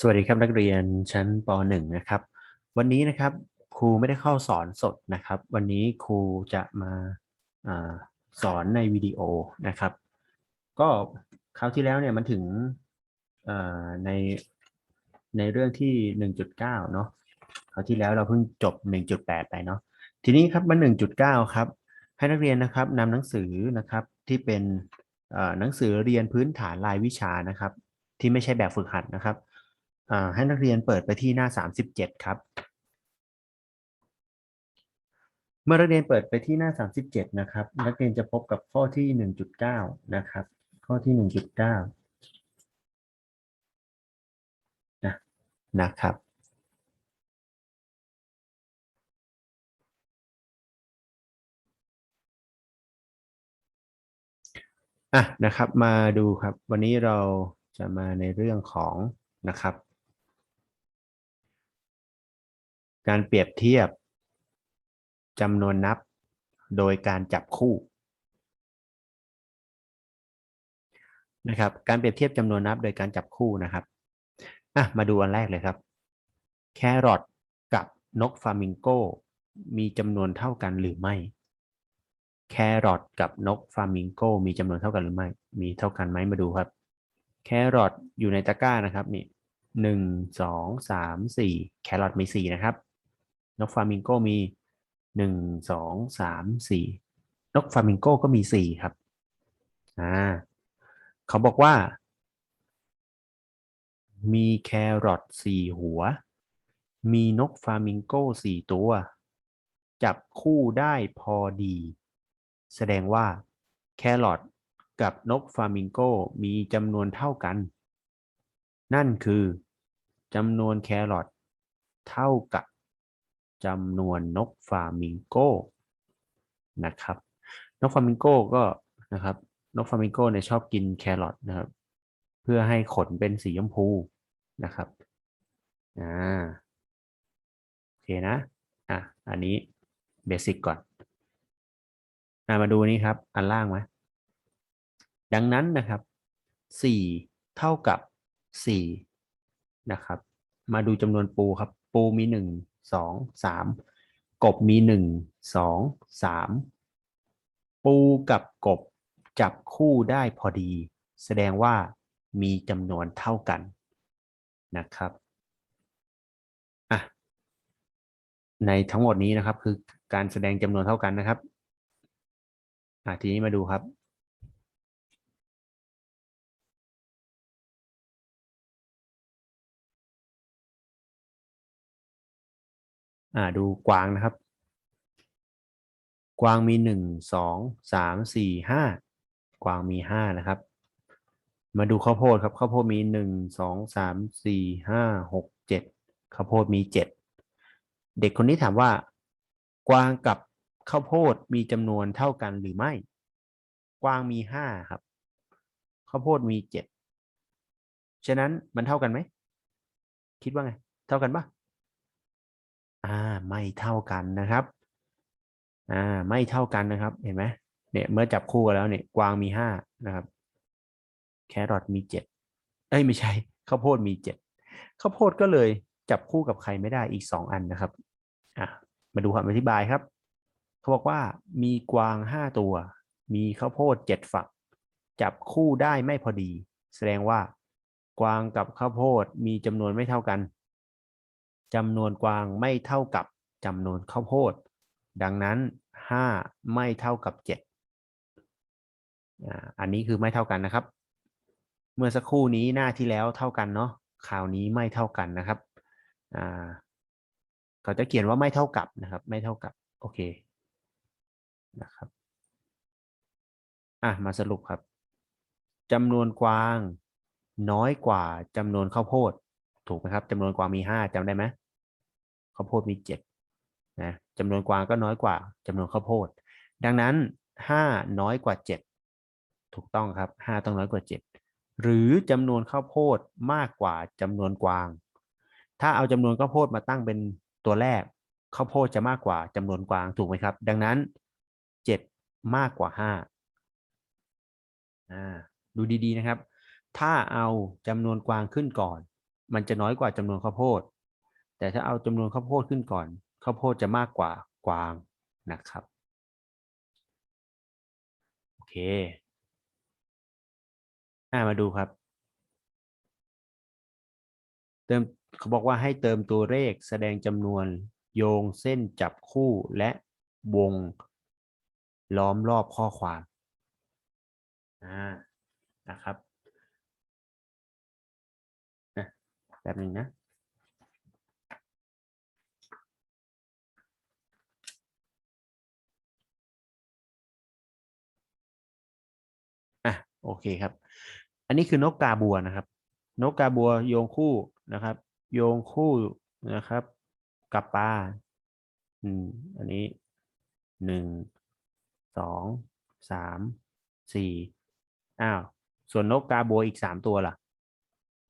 สวัสดีครับนักเรียนชั้นป .1 นะครับ วันนี้นะครับครูไม่ได้เข้าสอนสดนะครับ วันนี้ครูจะมาอาสอนในวิดีโอนะครับ ก็คราวที่แล้วเนี่ยมันถึงในในเรื่องที่ 1.9 เนาะคราวที่แล้วเราเพิ่งจบ 1.8 ไปเนาะทีนี้ครับมา1.9 ครับ ให้นักเรียนนะครับนำหนังสือนะครับที่เป็นหนังสือเรียนพื้นฐานรายวิชานะครับ ที่ไม่ใช่แบบฝึกหัดนะครับ ให้นักเรียนเปิดไปที่หน้า 37 ครับ เมื่อนักเรียนเปิดไปที่หน้า 37 นะครับ นักเรียนจะพบกับข้อที่ 1.9 นะครับ ข้อที่ 1.9 นะนะครับอะนะครับมาดูครับ วันนี้เราจะมาในเรื่องของนะครับ การเปรียบเทียบจำนวนนับโดยการจับคู่นะครับ การเปรียบเทียบจำนวนนับโดยการจับคู่นะครับอะมาดูอันแรกเลยครับ แครอทกับนกฟามิงโกมีจำนวนเท่ากันหรือไม่ แครอทกับนกฟามิงโกมีจำนวนเท่ากันหรือไม่ มีเท่ากันไหมมาดูครับ แครอทอยู่ในตะกร้านะครับนี่หนึ่งสองสามสี่แครอทมีสี่นะครับ นกฟามิงโกมีหนึ่งสองสามสี่นกฟามิงโกก็มีสี่ครับอ่าเขาบอกว่า มีแครอทสี่หัว มีนกฟามิงโกสี่ตัว จับคู่ได้พอดี แสดงว่าแครอทกับนกฟามิงโกมีจำนวนเท่ากัน นั่นคือจำนวนแครอทเท่ากับ จำนวนนกฟามิงโกนะครับ นกฟามิงโกก็นะครับ นกฟามิงโกเนี่ยชอบกินแครอทนะครับ เพื่อให้ขนเป็นสีชมพูนะครับอ่าโอเคนะอะอันนี้เบสิกก่อนอะมาดูนี้ครับ อันล่างไหมดังนั้นนะครับสี่เท่ากับสี่นะครับ มาดูจำนวนปูครับ ปูมีหนึ่ง สองสามกบมีหนึ่งสองสามปูกับกบจับคู่ได้พอดี แสดงว่ามีจำนวนเท่ากันนะครับอะในทั้งหมดนี้นะครับคือการแสดงจำนวนเท่ากันนะครับอะทีนี้มาดูครับ อ่าดูกวางนะครับ กวางมีหนึ่งสองสามสี่ห้ากวางมีห้านะครับ มาดูข้าวโพดครับข้าวโพดมีหนึ่งสองสามสี่ห้าหกเจ็ดข้าวโพดมีเจ็ดเด็กคนนี้ถามว่า กวางกับข้าวโพดมีจำนวนเท่ากันหรือไม่ กวางมีห้าครับข้าวโพดมีเจ็ดฉะนั้นมันเท่ากันไหม คิดว่าไง เท่ากันปะ อ่าไม่เท่ากันนะครับอ่าไม่เท่ากันนะครับ เห็นไหมเนี่ยเมื่อจับคู่กันแล้วเนี่ยกวางมีห้านะครับ แครอทมีเจ็ดเอ้ยไม่ใช่ข้าวโพดมีเจ็ดข้าวโพดก็เลยจับคู่กับใครไม่ได้อีกสองอันนะครับอะมาดูคำอธิบายครับเขาบอกว่ามีกวางห้าตัว มีข้าวโพดเจ็ดฝัก จับคู่ได้ไม่พอดี แสดงว่ากวางกับข้าวโพดมีจำนวนไม่เท่ากัน จำนวนกวางไม่เท่ากับจำนวนข้าวโพด ดังนั้นห้าไม่เท่ากับเจ็ดอ่าอันนี้คือไม่เท่ากันนะครับ เมื่อสักครู่นี้หน้าที่แล้วเท่ากันเนาะคราวนี้ไม่เท่ากันนะครับเขาจะเขียนว่าไม่เท่ากับนะครับ ไม่เท่ากับ โอเคนะครับอะมาสรุปครับจำนวนกวาง น้อยกว่าจำนวนข้าวโพด ถูกไหมครับจำนวนกวางมีห้าจำได้ไหมข้าวโพดมีเจ็ดนะจำนวนกวางก็น้อยกว่าจำนวนข้าวโพด ดังนั้นห้าน้อยกว่าเจ็ดถูกต้องครับห้าต้องน้อยกว่าเจ็ดหรือจำนวนข้าวโพดมากกว่าจำนวนกวาง ถ้าเอาจำนวนข้าวโพดมาตั้งเป็นตัวแรกข้าวโพดจะมากกว่าจำนวนกวางถูกไหมครับ ดังนั้นเจ็ดมากกว่าห้าอ่าดูดีๆนะครับ ถ้าเอาจำนวนกวางขึ้นก่อน มันจะน้อยกว่าจำนวนข้าวโพด แต่ถ้าเอาจำนวนข้าวโพดขึ้นก่อน ข้าวโพดจะมากกว่ากวางนะครับ โอเคอ่ามาดูครับ เติมเขาบอกว่าให้เติมตัวเลขแสดงจำนวนโยงเส้นจับคู่และวงล้อมรอบข้อความอ่านะครับ แบบนึงนะอะโอเคครับ อันนี้คือนกกาบัวนะครับ นกกาบัวโยงคู่นะครับ โยงคู่นะครับ กับปลาอืมอันนี้หนึ่งสองสามสี่อ้าวส่วนนกกาบัวอีกสามตัวล่ะ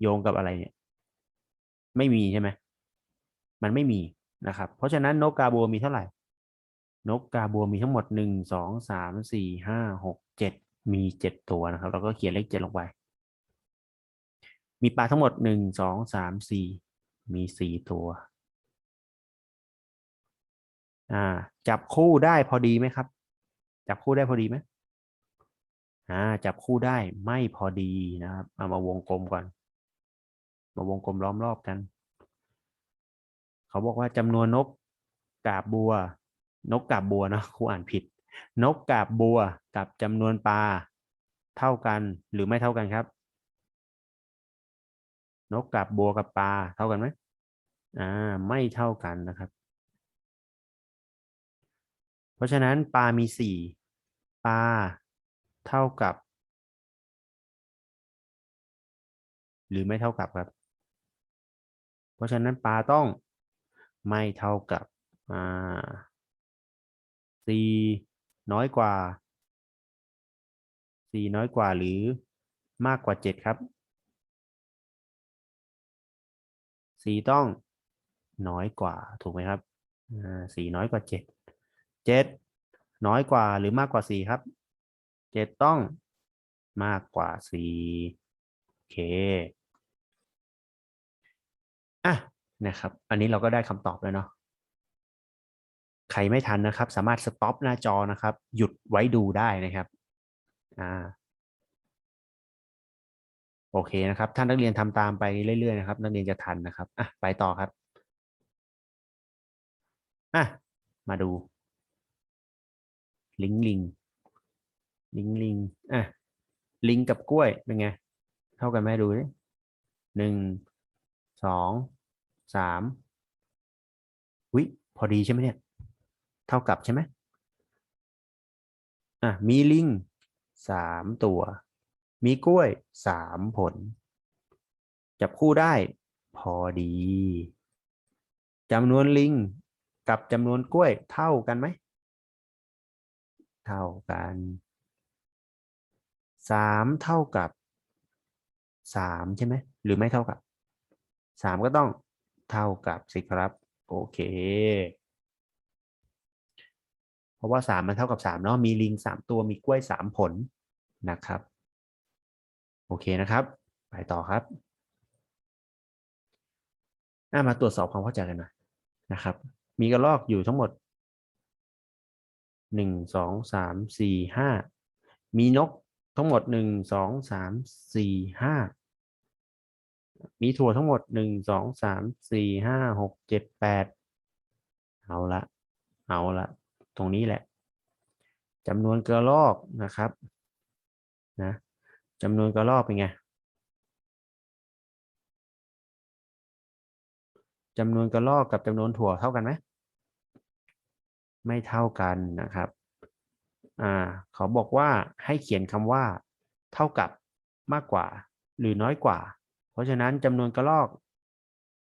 โยงกับอะไรเนี่ย ไม่มีใช่ไหมมันไม่มีนะครับ เพราะฉะนั้นนกกาบัวมีเท่าไหร่ นกกาบัวมีทั้งหมดหนึ่งสองสามสี่ห้าหกเจ็ดมีเจ็ดตัวนะครับเราก็เขียนเลขเจ็ดลงไป มีปลาทั้งหมดหนึ่งสองสามสี่มีสี่ตัวอ่าจับคู่ได้พอดีไหมครับ จับคู่ได้พอดีไหมอ่าจับคู่ได้ไม่พอดีนะครับ เอามาวงกลมก่อน มาวงกลมล้อมรอบกัน เขาบอกว่าจำนวนนกกาบบัว นกกาบบัวนะครูอ่านผิด นกกาบบัวกับจำนวนปลาเท่ากันหรือไม่เท่ากันครับ นกกาบบัวกับปลาเท่ากันไหมอ่าไม่เท่ากันนะครับ เพราะฉะนั้นปลามีสี่ปลาเท่ากับ หรือไม่เท่ากับครับ เพราะฉะนั้นปลาต้องไม่เท่ากับอ่าสี่น้อยกว่าสี่น้อยกว่าหรือมากกว่าเจ็ดครับสี่ต้องน้อยกว่าถูกไหมครับสี่น้อยกว่าเจ็ดเจ็ดน้อยกว่าหรือมากกว่าสี่ครับเจ็ดต้องมากกว่าสี่โอเค อะนะครับ อันนี้เราก็ได้คำตอบแล้วเนาะใครไม่ทันนะครับ สามารถสต็อปหน้าจอนะครับ หยุดไว้ดูได้นะครับอ่าโอเคนะครับ ท่านนักเรียนทำตามไปเรื่อยๆนะครับ นักเรียนจะทันนะครับอะไปต่อครับอะมาดู ลิงลิงลิงลิงอะลิงกับกล้วยเป็นไง เท่ากันไหมดูดิหนึ่ง สองสามวิพอดีใช่ไหมเนี่ย เท่ากับใช่ไหมอะมีลิงสามตัว มีกล้วยสามผล จับคู่ได้พอดีจำนวนลิงกับจำนวนกล้วยเท่ากันไหม เท่ากันสามเท่ากับสามใช่ไหมหรือไม่เท่ากับ สามก็ต้องเท่ากับสิครับโอเค เพราะว่าสามมันเท่ากับสามเนาะมีลิงสามตัวมีกล้วยสามผลนะครับ โอเคนะครับ ไปต่อครับามาตรวจสอบความเข้าใจกันหน่อยนะครับ มีกระรอกอยู่ทั้งหมดหนึ่งสองสามสี่ห้ามีนกทั้งหมดหนึ่งสองสามสี่ห้า มีถั่วทั้งหมดหนึ่งสองสามสี่ห้าหกเจ็ดแปดเอาละ เอาละ ตรงนี้แหละจำนวนกระรอกนะครับนะจำนวนกระรอกเป็นไงจำนวนกระรอกกับจำนวนถั่วเท่ากันไหมไม่เท่ากันนะครับอ่าเขาบอกว่าให้เขียนคำว่า เท่ากับมากกว่า หรือน้อยกว่า ราะฉะนั้นจำนวนกระรอก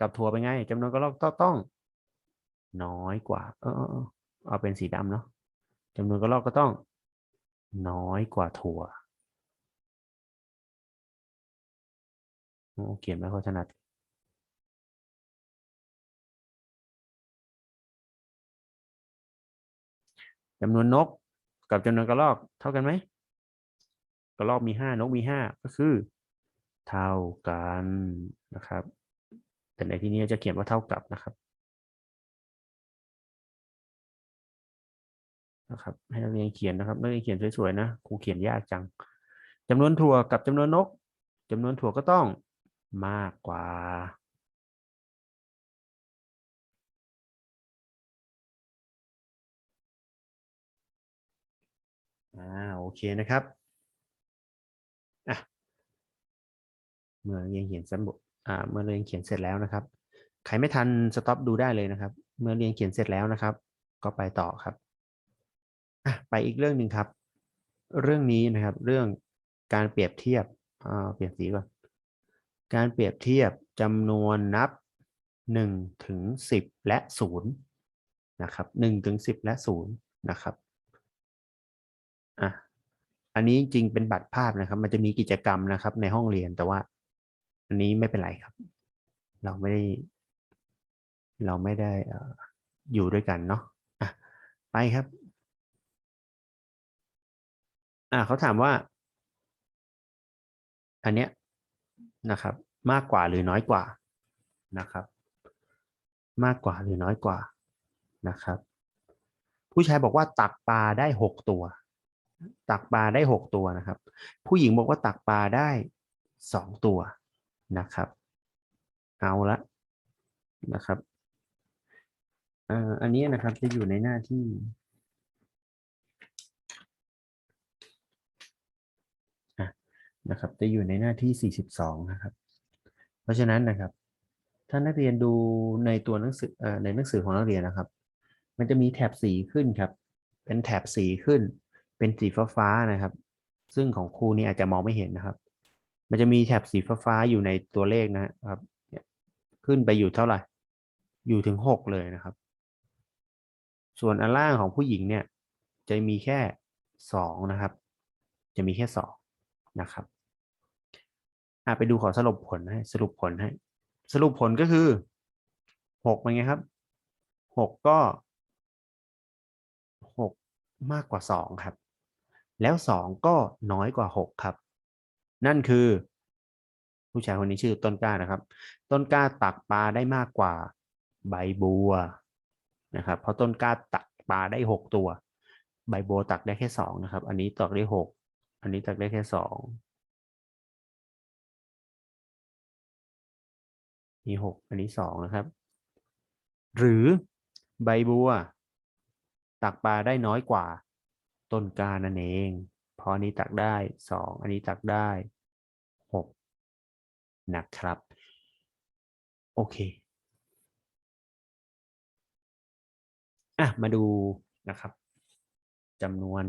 กับถั่วเป็นไงจำนวนกระรอกต้องต้อง น้อยกว่า เออเอาเป็นสีดำเนาะจำนวนกระรอกก็ต้อง น้อยกว่าถั่วโอ้เขียนไม่ค่อยถนัดจำนวนนกกับจำนวนกระรอกเท่ากันไหมกระรอกมีห้านกมีห้าก็คือ เท่ากันนะครับ แต่ในที่นี้จะเขียนว่าเท่ากับนะครับนะครับ ให้นักเรียนเขียนนะครับนักเรียนเขียนสวยๆนะครูเขียนยากจังจำนวนถั่วกับจำนวนนกจำนวนถั่วก็ต้องมากกว่าอ่าโอเคนะครับอะ เมื่อเรียนเขียนสมุดอ่าเมื่อเรียนเขียนเสร็จแล้วนะครับ ใครไม่ทันสต็อปดูได้เลยนะครับ เมื่อเรียนเขียนเสร็จแล้วนะครับ ก็ไปต่อครับอะไปอีกเรื่องหนึ่งครับ เรื่องนี้นะครับ เรื่องการเปรียบเทียบอ่าเปลี่ยนสีก่อน การเปรียบเทียบจำนวนนับหนึ่งถึงสิบและศูนย์นะครับหนึ่งถึงสิบและศูนย์นะครับอะอันนี้จริงเป็นบัตรภาพนะครับ มันจะมีกิจกรรมนะครับในห้องเรียนแต่ว่า อันนี้ไม่เป็นไรครับ เราไม่ได้ เราไม่ได้เอ่ออยู่ด้วยกันเนาะอะไปครับ อะเขาถามว่า อันเนี้ยนะครับ มากกว่าหรือน้อยกว่านะครับ มากกว่าหรือน้อยกว่านะครับ ผู้ชายบอกว่าตักปลาได้หกตัว ตักปลาได้หกตัวนะครับ ผู้หญิงบอกว่าตักปลาได้สองตัว นะครับ เอาละนะครับอันนี้นะครับจะอยู่ในหน้าที่นะครับจะอยู่ในหน้าที่ 42 นะครับ เพราะฉะนั้นนะครับ ถ้านักเรียนดูในตัวหนังสือในหนังสือของนักเรียนนะครับ มันจะมีแถบสีขึ้นครับ เป็นแถบสีขึ้น เป็นสีฟ้าฟ้าๆนะครับ ซึ่งของครูนี่อาจจะมองไม่เห็นนะครับ มันจะมีแถบสีฟ้าๆอยู่ในตัวเลขนะครับ ขึ้นไปอยู่เท่าไหร่ อยู่ถึงหกเลยนะครับ ส่วนอันล่างของผู้หญิงเนี่ย จะมีแค่สองนะครับ จะมีแค่สองนะครับอไปดูขอสรุปผลให้สรุปผลให้สรุปผลก็คือหกเป็นไงครับหกก็หกมากกว่าสองครับ แล้วสองก็น้อยกว่าหกครับ นั่นคือ ผู้ชายคนนี้ชื่อต้นกล้านะครับ ต้นกล้าตักปลาได้มากกว่าใบบัวนะครับเพราะต้นกล้าตักปลาได้หกตัว ใบบัวตักได้แค่สองนะครับ อันนี้ตักได้หกอันนี้ตักได้แค่สองมีหกอันนี้สองนะครับ หรือใบบัว ตักปลาได้น้อยกว่า ต้นกล้านั่นเอง ราะอันนี้ตักได้สองอันนี้ตักได้หกนะครับ โอเคอะมาดูนะครับจำนวน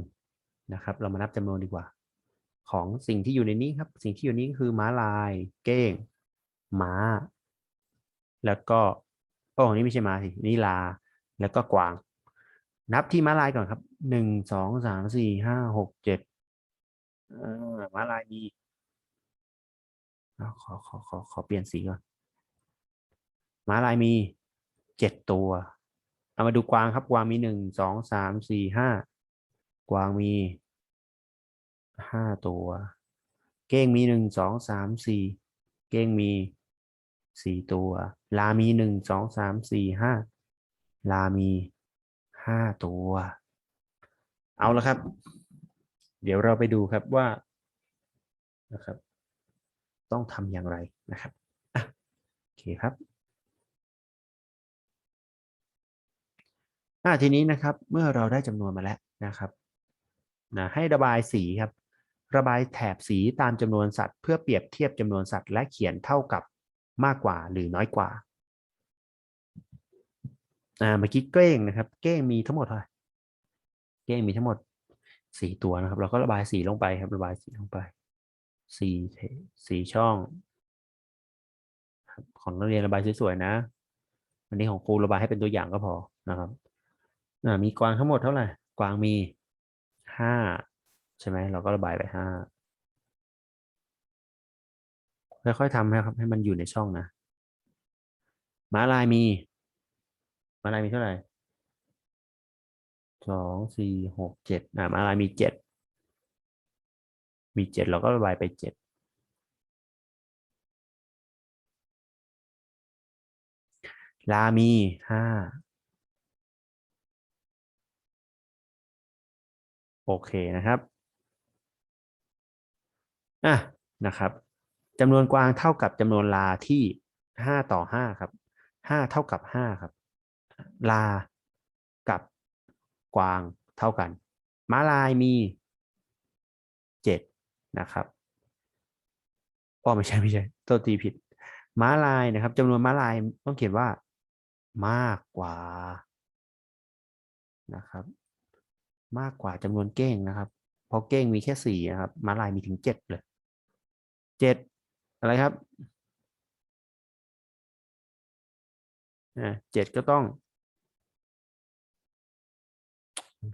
นะครับ เรามานับจำนวนดีกว่า ของสิ่งที่อยู่ในนี้ครับ สิ่งที่อยู่นี้ก็คือม้าลาย เก้ง ม้า แล้วก็โอ้นี่ไม่ใช่ม้าสินี่ลา แล้วก็กวาง นับที่ม้าลายก่อนครับหนึ่งสองสามสี่ห้าหกเจ็ด อ่าม้าลายมีขอขอขอขอเปลี่ยนสีก่อนม้าลายมีเจ็ดตัว เอามาดูกวางครับ กวางมีหนึ่งสองสามสี่ห้ากวางมีห้าตัว เก้งมีหนึ่งสองสามสี่เก้งมีสี่ตัว ลามีหนึ่งสองสามสี่ห้าลามีห้าตัว เอาละครับ เดี๋ยวเราไปดูครับว่านะครับ ต้องทำอย่างไรนะครับอะโอเคครับอ่าทีนี้นะครับเมื่อเราได้จำนวนมาแล้วนะครับนะให้ระบายสีครับ ระบายแถบสีตามจำนวนสัตว์ เพื่อเปรียบเทียบจำนวนสัตว์ และเขียนเท่ากับมากกว่าหรือน้อยกว่าอ่าเมื่อกี้เก้งนะครับ เก้งมีทั้งหมดเท่าไหร่เก้งมีทั้งหมด สี่ตัวนะครับ เราก็ระบายสีลงไปครับ ระบายสีลงไปสี่สี่ช่อง ของนักเรียนระบายสวยๆนะ อันนี้ของครูระบายให้เป็นตัวอย่างก็พอนะครับมีกวางทั้งหมดเท่าไหร่ กวางมีห้าใช่ไหมเราก็ระบายไปห้าค่อยๆทำนะครับ ให้มันอยู่ในช่องนะม้าลายมีม้าลายมีเท่าไหร่ สองสี่หกเจ็ดอ่ามาลายมีเจ็ดมีเจ็ดเราก็ระบายไปเจ็ดลามีห้าโอเคนะครับอะนะครับจำนวนกวางเท่ากับจำนวนลาที่ห้าต่อห้าครับห้าเท่ากับห้าครับ ลา กวางเท่ากันม้าลายมีเจ็ดนะครับอ๋อไม่ใช่ไม่ใช่ตัวตีผิด ม้าลายนะครับจำนวนม้าลายต้องเขียนว่า มากกว่านะครับ มากกว่าจำนวนเก้งนะครับเพราะเก้งมีแค่สี่นะครับม้าลายมีถึงเจ็ดเลยเจ็ดอะไรครับเจ็ดก็ต้อง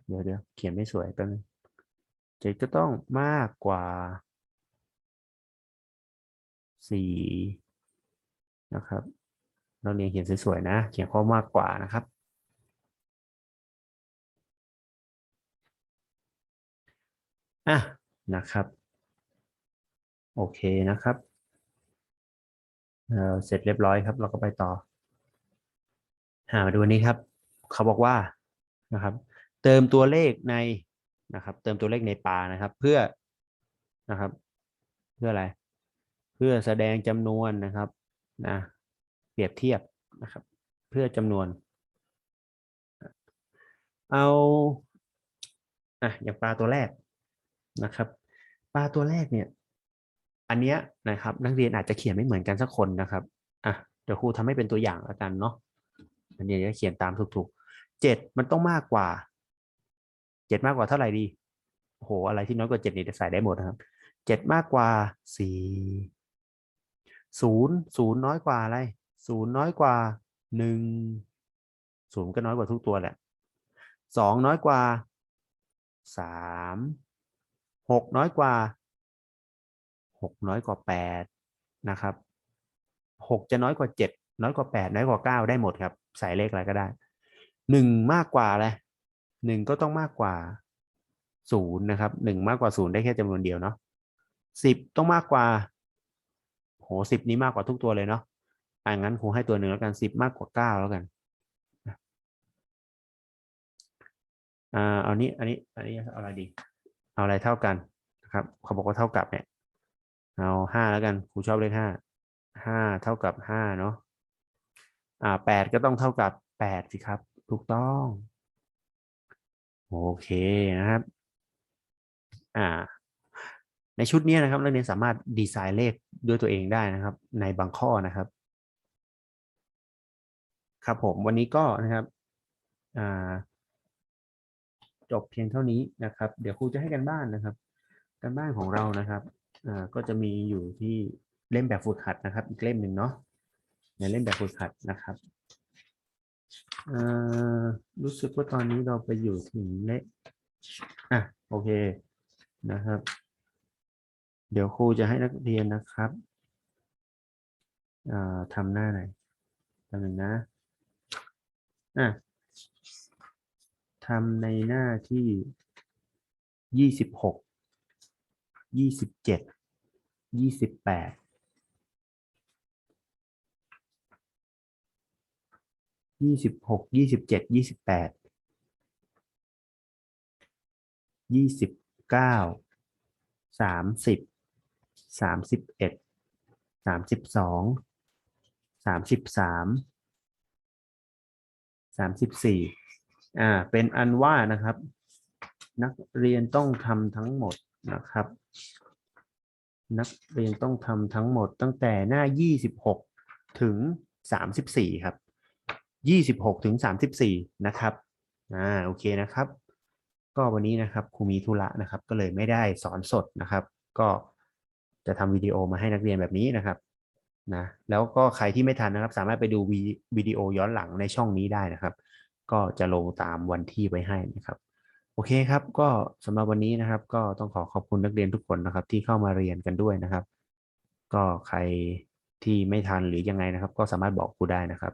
เดี๋ยวเดี๋ยวเขียนไม่สวยแป๊บนึงเจ็ดก็ต้องมากกว่าสี่นะครับ เราเรียนเขียนสวยๆนะ เขียนข้อมากกว่านะครับ อะ นะครับ โอเคนะครับเเสร็จเรียบร้อยครับ เราก็ไปต่อหามาดูอันนี้ครับ เขาบอกว่านะครับ เติมตัวเลขในนะครับ เติมตัวเลขในปานะครับ เพื่อนะครับ เพื่ออะไร เพื่อแสดงจำนวนนะครับนะเปรียบเทียบนะครับ เพื่อจำนวน เอาอะอย่างปลาตัวแรกนะครับ ปลาตัวแรกเนี่ย อันเนี้ยนะครับ นักเรียนอาจจะเขียนไม่เหมือนกันสักคนนะครับอะเดี๋ยวครูทำให้เป็นตัวอย่างแล้วกันเนาะอันนี้จะเขียนตามถูกๆเจ็ดมันต้องมากกว่า จ็ดมากกว่าเท่าไหร่ดีโอ้โหอะไรที่น้อยกว่าเจ็ดนี่จะใส่ได้หมดนะครับเจ็ดมากกว่าสี่ศูนย์ศูนย์น้อยกว่าอะไรศูนย์น้อยกว่าหนึ่งศูนย์ก็น้อยกว่าทุกตัวแหละสองน้อยกว่าสามหกน้อยกว่าหกน้อยกว่าแปดนะครับหกจะน้อยกว่าเจ็ดน้อยกว่าแปดน้อยกว่าเก้าได้หมดครับ ใส่เลขอะไรก็ได้หนึ่งมากกว่าอะไร หนึ่งก็ต้องมากกว่าศูนย์นะครับหนึ่งมากกว่าศูนย์ได้แค่จำนวนเดียวเนาะสิบต้องมากกว่าโหสิบนี้มากกว่าทุกตัวเลยเนาะอ่างั้นครูให้ตัวหนึ่งแล้วกันสิบมากกว่าเก้าแล้วกันอ่าเอานี้อันนี้อันนี้เอาอะไรดี เอาอะไรเท่ากันนะครับเขาบอกว่าเท่ากับเนี่ยเอาห้าแล้วกันครูชอบเลขห้าห้าเท่ากับห้าเนาะอ่าแปดก็ต้องเท่ากับแปดสิครับ ถูกต้อง โอเคนะครับ อ่า ในชุดนี้นะครับนักเรียนสามารถดีไซน์เลขด้วยตัวเองได้นะครับ ในบางข้อนะครับ ครับผมวันนี้ก็นะครับอ่าจบเพียงเท่านี้นะครับ เดี๋ยวครูจะให้กันบ้านนะครับกันบ้านของเรานะครับอ่าก็จะมีอยู่ที่เล่มแบบฝึกหัดนะครับ อีกเล่มหนึ่งเนาะในเล่มแบบฝึกหัดนะครับ รู้สึกว่าตอนนี้เราไปอยู่ถึงเลขอะโอเคนะครับ เดี๋ยวครูจะให้นักเรียนนะครับทำหน้าไหนทำหนึ่งนะอะทำในหน้าที่ยี่สิบหกยี่สิบเจ็ดยี่สิบแปด ยี่สิบหกยี่สิบเจ็ดยี่สิบแปดยี่สิบเก้าสามสิบสามสิบเอ็ดสามสิบสองสามสิบสามสามสิบสี่อ่าเป็นอันว่านะครับ นักเรียนต้องทำทั้งหมดนะครับ นักเรียนต้องทำทั้งหมดตั้งแต่หน้า26ถึง34ครับ 26ถึง34 นะครับอ่าโอเคนะครับ ก็วันนี้นะครับครูมีธุระนะครับ ก็เลยไม่ได้สอนสดนะครับ ก็จะทำวิดีโอมาให้นักเรียนแบบนี้นะครับนะแล้วก็ใครที่ไม่ทันนะครับ สามารถไปดูวีวิดีโอย้อนหลังในช่องนี้ได้นะครับ ก็จะลงตามวันที่ไว้ให้นะครับ โอเคครับ ก็สำหรับวันนี้นะครับ ก็ต้องขอขอบคุณนักเรียนทุกคนนะครับ ที่เข้ามาเรียนกันด้วยนะครับ ก็ใครที่ไม่ทันหรือยังไงนะครับ ก็สามารถบอกครูได้นะครับ